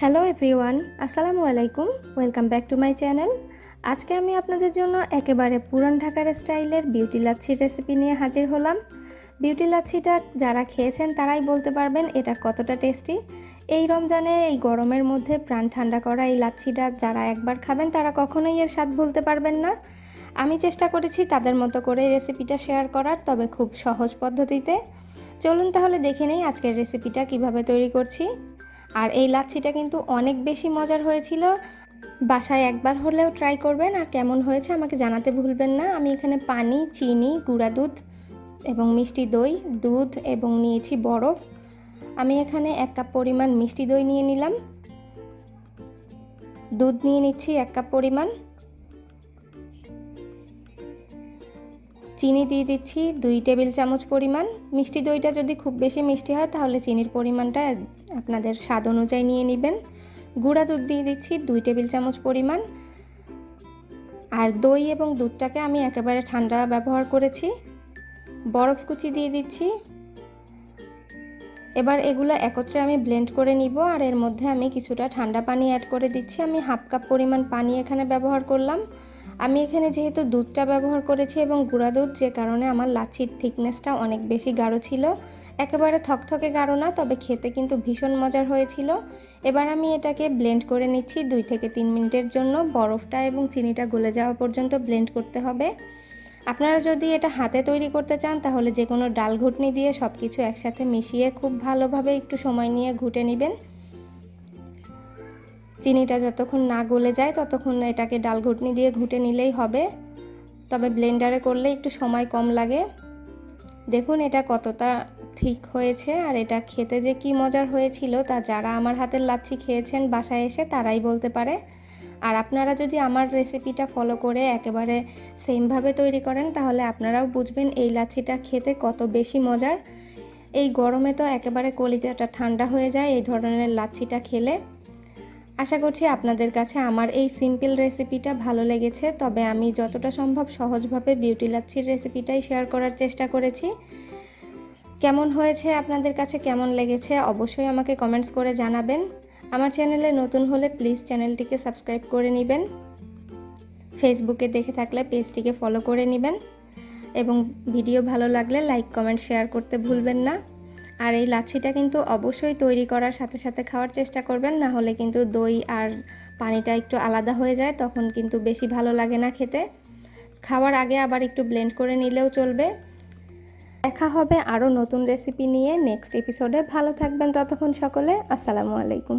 Hello everyone আসসালামু আলাইকুম welcome back to my channel আজকে আমি আপনাদের জন্য একেবারে পুরান ঢাকার স্টাইলের বিউটি লাচ্ছির রেসিপি নিয়ে হাজির হলাম। বিউটি লাচ্ছিটা যারা খেয়েছেন তারাই বলতে পারবেন এটা কতটা টেস্টি এই রমজানে, এই গরমের মধ্যে প্রাণ ঠান্ডা করা এই লাচ্ছিটা যারা একবার খাবেন তারা কখনোই এর স্বাদ ভুলতে পারবেন না। আমি চেষ্টা করেছি তাদের মতো করে রেসিপিটা শেয়ার করার, তবে খুব সহজ পদ্ধতিতে। চলুন তাহলে দেখে নেই আজকের রেসিপিটা কীভাবে তৈরি করছি। আর এই লাচ্ছিটা কিন্তু অনেক বেশি মজার হয়েছিল। বাসায় একবার হলেও ট্রাই করবেন আর কেমন হয়েছে আমাকে জানাতে ভুলবেন না। আমি এখানে পানি, চিনি, গুঁড়া দুধ এবং মিষ্টি দই, দুধ এবং নিয়েছি বরফ। আমি এখানে এক কাপ পরিমাণ মিষ্টি দই নিয়ে নিলাম। দুধ নিয়ে নিচ্ছি এক কাপ পরিমাণ। চিনি দিয়ে দিচ্ছি দুই টেবিল চামচ পরিমাণ। মিষ্টি দইটা যদি খুব বেশি মিষ্টি হয়, তাহলে চিনির পরিমাণটা আপনাদের স্বাদ অনুযায়ী নিয়ে নেবেন। গুঁড়া দুধ দিয়ে দিচ্ছি দুই টেবিল চামচ পরিমাণ। আর দই এবং দুধটাকে আমি একেবারে ঠান্ডা ব্যবহার করেছি। বরফ কুচি দিয়ে দিচ্ছি। এবার এগুলো একত্রে আমি ব্লেন্ড করে নিব, আর এর মধ্যে আমি কিছুটা ঠান্ডা পানি অ্যাড করে দিচ্ছি। আমি হাফ কাপ পরিমাণ পানি এখানে ব্যবহার করলাম। আমি এখানে যেহেতু দুধটা ব্যবহার করেছি এবং গুঁড়া দুধ, যে কারণে আমার লাচ্ছির থিকনেসটা অনেক বেশি গাঢ় ছিল। একেবারে থকথকে গাঢ় না, তবে খেতে কিন্তু ভীষণ মজার হয়েছিল। এবার আমি এটাকে ব্লেন্ড করে নিচ্ছি দুই থেকে তিন মিনিটের জন্য। বরফটা এবং চিনিটা গলে যাওয়া পর্যন্ত ব্লেন্ড করতে হবে। আপনারা যদি এটা হাতে তৈরি করতে চান, তাহলে যে কোনো ডাল ঘুটনি দিয়ে সব কিছু একসাথে মিশিয়ে খুব ভালোভাবে একটু সময় নিয়ে ঘুটে নেবেন। চিনিটা যতক্ষণ না গলে যায় ততক্ষণ এটাকে ডাল ঘুটনি দিয়ে ঘুটে নিলেই হবে। তবে ব্লেন্ডারে করলে একটু সময় কম লাগে। দেখুন এটা কতটা ঠিক হয়েছে আর এটা খেতে যে কি মজার হয়েছিল তা যারা আমার হাতের লাচ্ছি খেয়েছেন বাসায় এসে তারাই বলতে পারে। আর আপনারা যদি আমার রেসিপিটা ফলো করে একেবারে সেমভাবে তৈরি করেন তাহলে আপনারাও বুঝবেন এই লাচ্ছিটা খেতে কত বেশি মজার। এই গরমে তো একেবারে কলিজাটা ঠান্ডা হয়ে যায় এই ধরনের লাচ্ছিটা খেলে। আশা করছি আপনাদের কাছে আমার এই সিম্পল রেসিপিটা ভালো লেগেছে। তবে আমি যতটা সম্ভব সহজভাবে বিউটি লাচ্ছির রেসিপিটাই শেয়ার করার চেষ্টা করেছি। কেমন হয়েছে আপনাদের কাছে, কেমন লেগেছে অবশ্যই আমাকে কমেন্টস করে জানাবেন। আমার চ্যানেলে নতুন হলে প্লিজ চ্যানেলটিকে সাবস্ক্রাইব করে নেবেন। ফেসবুকে দেখে থাকলে পেজটিকে ফলো করে নেবেন। এবং ভিডিও ভালো লাগলে লাইক কমেন্ট শেয়ার করতে ভুলবেন না। আর এই লাচ্ছিটা কিন্তু অবশ্যই তৈরি করার সাথে সাথে খাওয়ার চেষ্টা করবেন, না হলে কিন্তু দই আর পানিটা একটু আলাদা হয়ে যায়, তখন কিন্তু বেশি ভালো লাগে না খেতে। খাওয়ার আগে আবার একটু ব্লেন্ড করে নিলেও চলবে। দেখা হবে আরও নতুন রেসিপি নিয়ে নেক্সট এপিসোডে ভালো থাকবেন ততক্ষণ সকলে। আসসালামু আলাইকুম।